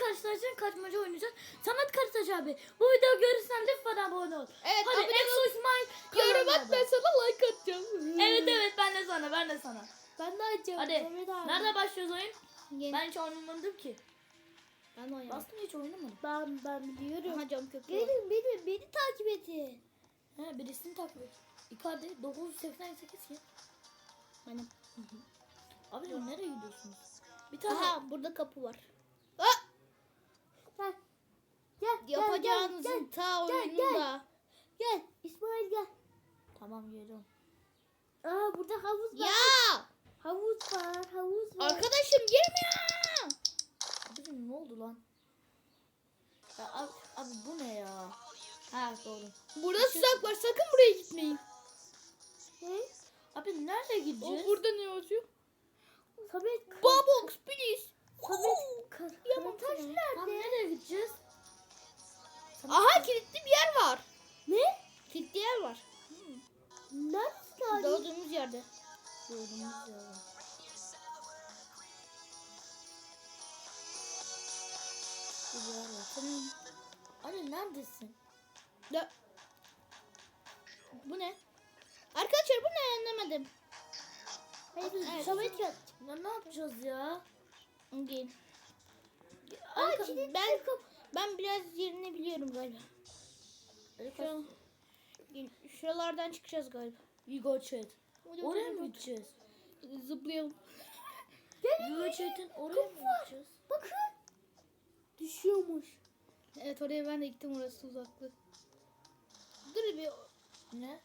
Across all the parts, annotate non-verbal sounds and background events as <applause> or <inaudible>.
Karataş'ın kaçmaca oynayacağız. Samet Karataş abi. Bu videoyu görürsen lütfen abone ol. Evet Hadi abone Exo İsmail Yorum at ben sana like atacağım. Evet evet ben de sana ben de sana. Ben de atacağım. Hadi. Samet abi. Nerede başlıyoruz oyun? Yeni. Ben hiç oynamadım ki. Ben oynamadım. Aslında hiç oynamadım. Ben ben biliyorum. Aha cam köprü. Gelin beni beni takip edin. He birisini takip et. Icardi 988 ki. Benim. Abi nereye gidiyorsunuz? Bir tane Aha burada kapı var. Gel. Gel. Yapacağınızın Gel, ta gel, oyununda. gel, gel. İsmail gel. Tamam geliyorum. Aa burada havuz var. Ya Havuz var. Havuz var. arkadaşım girmiyor. Abicim ne oldu lan? Ya abi, abi bu ne ya? Ha doğru. Burada tuzak var sakın buraya gitmeyin. Ne? Abi nereye gideceğiz? O burada ne yazıyor? Kar- Bobox please. Samet Kar- Yaman Karataş sana. Tam nerede? nereye gideceğiz? Aha kilitli bir yer var. Ne? Kilitli yer var. Neresi abi? Doğduğumuz yerde. Gördüğümüz ya. Güzel. Senin... Abi neredesin? Ya. Bu ne? Arkadaşlar bu ne anlamadım. Hayır, Evet. Samet gel. Ya ne yapacağız ya? Arka- Arka- ben ben biraz yerini biliyorum galiba. Şu, şuralardan çıkacağız galiba. Vigo Chat. Oraya mı gideceğiz? Zıplayalım. <laughs> Vigo Chat'in oraya mı gideceğiz? Bakın. Düşüyormuş. Evet oraya ben de gittim orası uzaklı. Dur bir. Ne?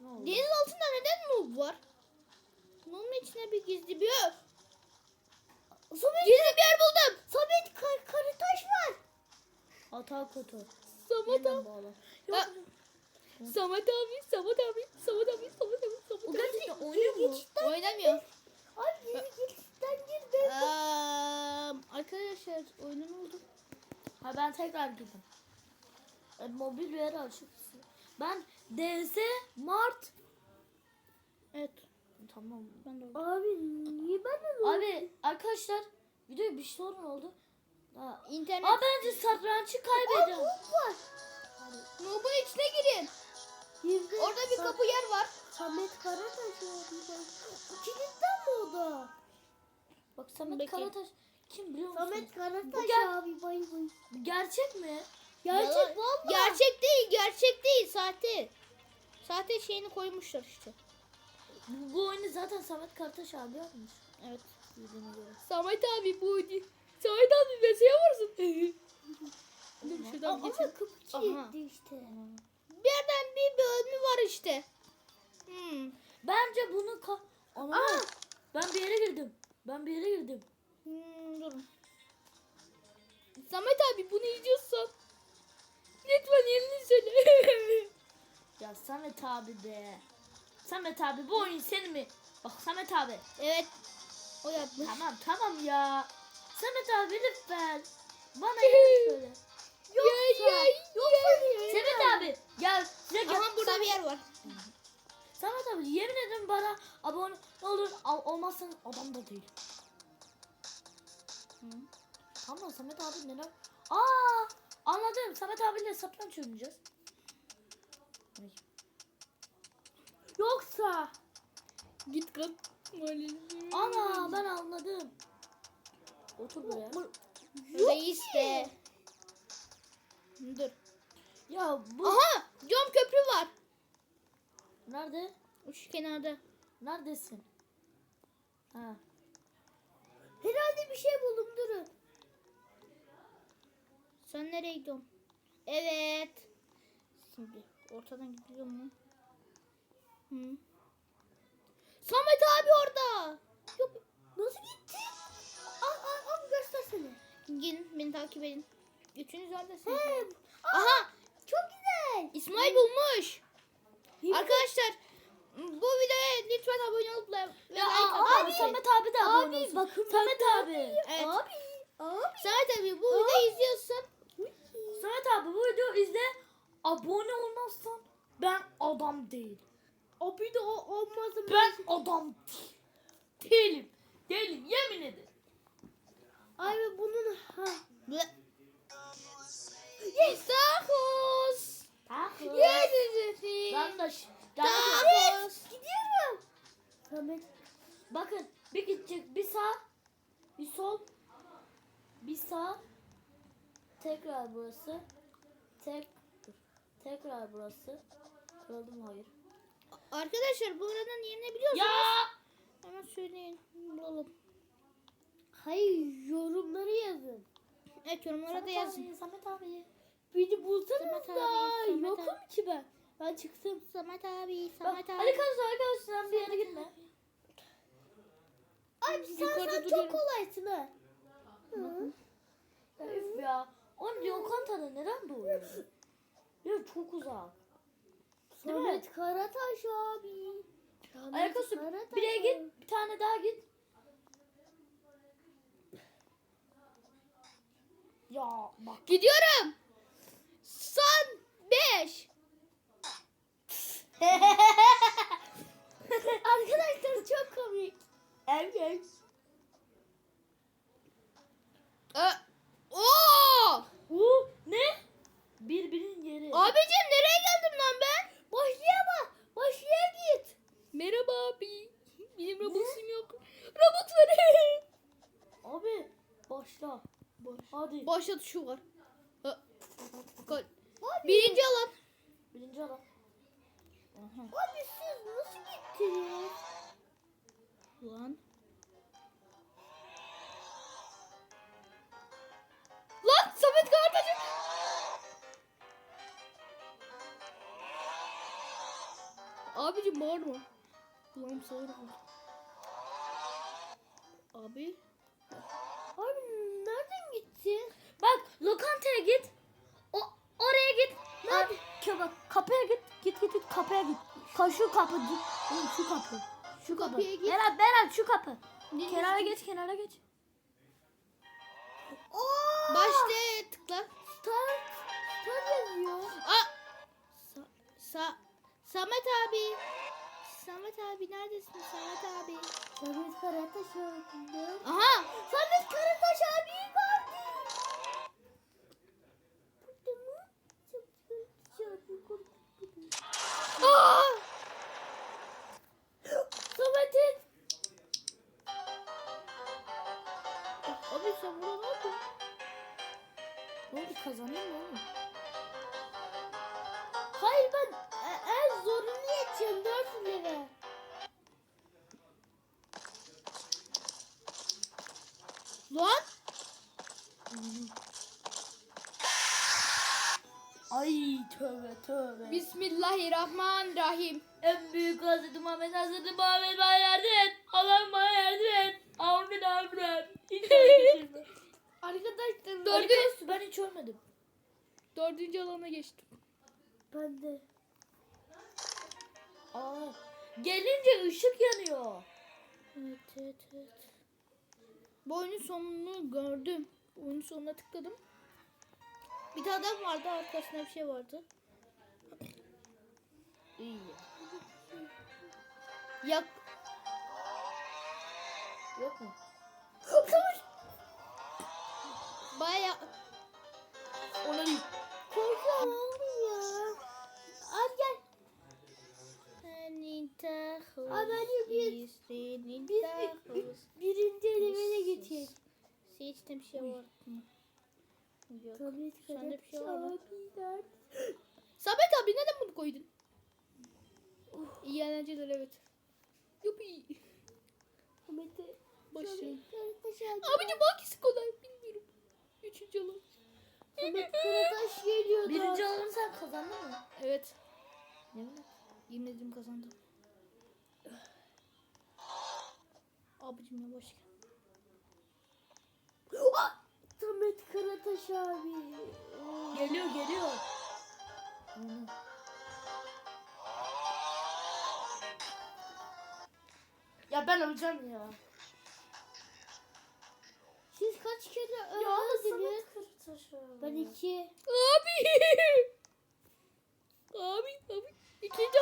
Ne oldu? Deniz altında neden noob var? Noob'un içine bir gizli bir... Samet, Gizli bir yer buldum. Samet Kar Karataş var. Hata kötü. Samet abi. Samet abi, Samet abi, Samet abi, Samet abi, Samet O abi. gerçekten oynuyor mu? Oynamıyor. Abi geri geçitten gir be. Eee, arkadaşlar oyunun oldu. Ha ben tekrar girdim. E, mobil bir yere açık. Ben DS Mart. Evet. Tamam. Ben de oldu. Abi niye ben de Abi arkadaşlar videoya bir sorun oldu. Ha. İnternet. Aa bence satrancı kaybediyorum. var? Noob'un içine girin. Girdi. Orada bir Sa- kapı yer var. Samet Karataş ben. Kilitten mi o da? Bak Samet Bekle. Karataş kim biliyor musun? Samet Karataş Bu abi bay bay. Gerçek mi? Gerçek Yalan- valla. Gerçek değil, gerçek değil. Sahte. Sahte şeyini koymuşlar işte. Bu, bu oyunu zaten Samet Karataş abi yapmış. Evet. Göre. Samet abi bu oyunu. Samet abi meseye varsın. Dur Aa, şuradan Ama geçelim. kapı Aha. kilitli işte. Bir yerden bir bölümü var işte. Hmm. Bence bunu ka... Ana. Ben bir yere girdim. Ben bir yere girdim. Hmm, durun. Samet abi bunu izliyorsan lütfen yerini söyle. <laughs> Ya Samet abi be. Samet abi bu oyun senin mi? Bak Samet abi. evet. O yapmış. Tamam tamam ya. Samet abi lütfen. Bana yerini söyle. Yoksa, yoksa, Samet abi gel size gel. Aha burada Samet, bir yer var. Samet abi yemin ederim bana abone ne olur al, olmazsan adam da değil. Tamam Samet abi neler? Aa anladım. Samet abiyle satranç oynayacağız. Ay, Yoksa. Git kal. Ana ben anladım. Otur buraya. Reis de. Dur. Ya bu Aha cam köprü var. nerede? Şu kenarda. Neredesin? Ha. Herhalde bir şey buldum durun. Sen nereye gidiyorsun? Evet. Şimdi ortadan gidiyor mu? Hı. Samet abi orada. Yok. Nasıl gitti? Al al al göstersene. Gelin beni takip edin. Üçünüz neredesiniz? He. Aha Çok güzel. İsmail bulmuş. Yemin- Arkadaşlar bu videoya lütfen abone olup like ve like Ya atın. abi, Samet abi de abone Abi olsun. bakın. Samet abi. Evet. Abi. Abi. Samet abi bu videoyu izliyorsan Samet abi bu videoyu izle. Abone olmazsan ben adam değil. Abi de o olmazsa Ben adam değilim. Değilim yemin ederim. Abi bunun ha, Takos. Takos. Yedi. Yanlış. Takos. Gidiyorum. Samet. Bakın bir gidecek bir sağ bir sol bir sağ tekrar burası tek tekrar burası kırıldım hayır Arkadaşlar buranın yerini biliyorsunuz. ya Hemen söyleyin. Bulalım. Hayır yorumları yazın. Evet yorumlara da Samet yazın. abi, Samet abi Beni bulsanız Samet da. abi, Yokum abi. ki ben. Ben çıktım. Samet abi, Bak, Samet abi. Ali Kazı arkadaşlar bir yere gitme Abi sen, sen çok kolaysın ha. Hı. ya üf ya onun lokantada neden doğuyor ya çok uzak Değil mi? Samet Karataş abi. Samet Ayaküstü Karataş bireye abi. git bir tane daha git ya bak Gidiyorum. Son 5. <laughs> Arkadaşlar çok komik. Evet. Oo! Bu ne? Birbirinin yeri. Abicim nereye geldim lan ben? Başlığa bak. Başlığa git. Merhaba abi. Benim Robux'um yok. Robux ver. Abi başla. Baş. Hadi. Başla tuşu var. Ha. Gol. Abi, Birinci alan. Birinci adam. abi siz nasıl gittiniz? Lan. Lan Samet Kartaş'ı. Abicim bağırma. Kulağım sağır oldu. Abi nereden gitti? Bak lokantaya git. O oraya git. Nerede? Bak kapıya git. Git git git kapıya git. Ka şu kapı. git. Oğlum şu kapı. Şu kapı. kapıya git. Berat Berat şu kapı. Ne Kenara geç kenara geç. Oo! Başla tıkla. Start. Start yazıyor. Aa! Sa Sa Samet abi. Samet abi neredesin Samet abi? Samet Karataş abi. Aha! Samet Karataş abi Ay tövbe tövbe. Bismillahirrahmanirrahim. en büyük Hazreti Muhammed Hazreti Muhammed bana yardım et. Allah'ım bana yardım et. Amin amin. Hiç. <laughs> Arkadaşlar Dördü- Arkadaşlar ben hiç ölmedim. Dördüncü alana geçtim. Ben de. Aa, gelince ışık yanıyor. Evet evet evet. Bu oyunun sonunu gördüm. Oyunun sonuna tıkladım. Bir tane adam vardı arkasında bir şey vardı. İyi. Yak Yok mu? baya Ona değil. Korkuyorum oğlum ya. Abi gel. Biz- Biz bir, birinci elemene geçelim. Seçtim şey var mı? Yok. Samet Sende bir şey var mı? <gasps> abi nerede? Samet abi neden bunu koydun? İyi eğlenceler evet. Yupi. Samet'e. Başlayalım. Samet Karataş abi. Abicim hangisi kolay bilmiyorum. Üçüncü alan. Samet Karataş geliyordu. Birinci alanı sen kazandın mı? Evet. Yemin et. Yemin ederim kazandım. Abicim yavaş gel. <gasps> Karataş abi. Geliyor geliyor. Ya ben öleceğim ya. Siz kaç kere öldünüz? Ben iki. Abi. <laughs> abi abi. İkinci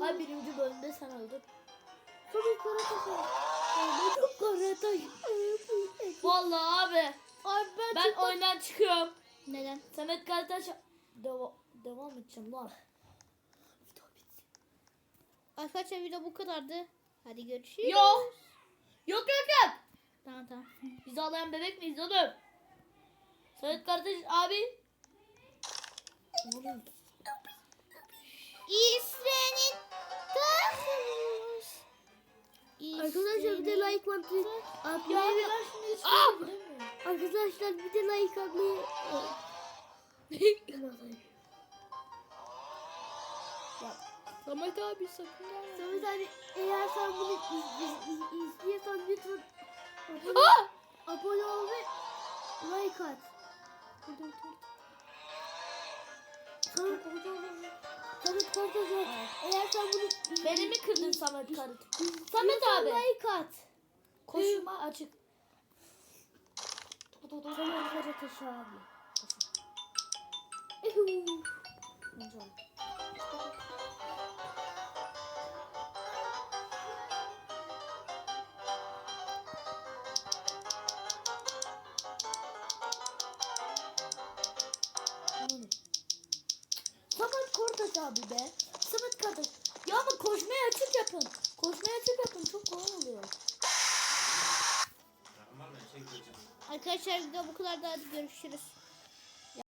Ay birinci bölümde sen öldün. Tabii Karataş. Ahmet Karataş. Vallahi abi Ay ben, ben oyundan çıkıyorum. Neden? Samet Karataş Deva devam edeceğim lan. Arkadaşlar video bu kadardı. Hadi görüşürüz. Yok. Yok yok yok. Tamam tamam. Biz ağlayan bebek miyiz oğlum? Samet Karataş abi. İsre'nin kafası. Arkadaşlar bir de like atmayı atmayı. Arkadaşlar <laughs> bir de like atmayı Samet abi sakın gelme. Samet abi eğer sen bunu iz, iz, iz, izliyorsan lütfen abone, Ah! abone ol ve like at. Samet Samet Korkacak. Eğer sen bunu Beni mi kırdın Samet izliyorsan Samet abi. like at. Koşuma açık. Samet Karataş abi. Samet Arkadaşlar video bu kadar da görüşürüz.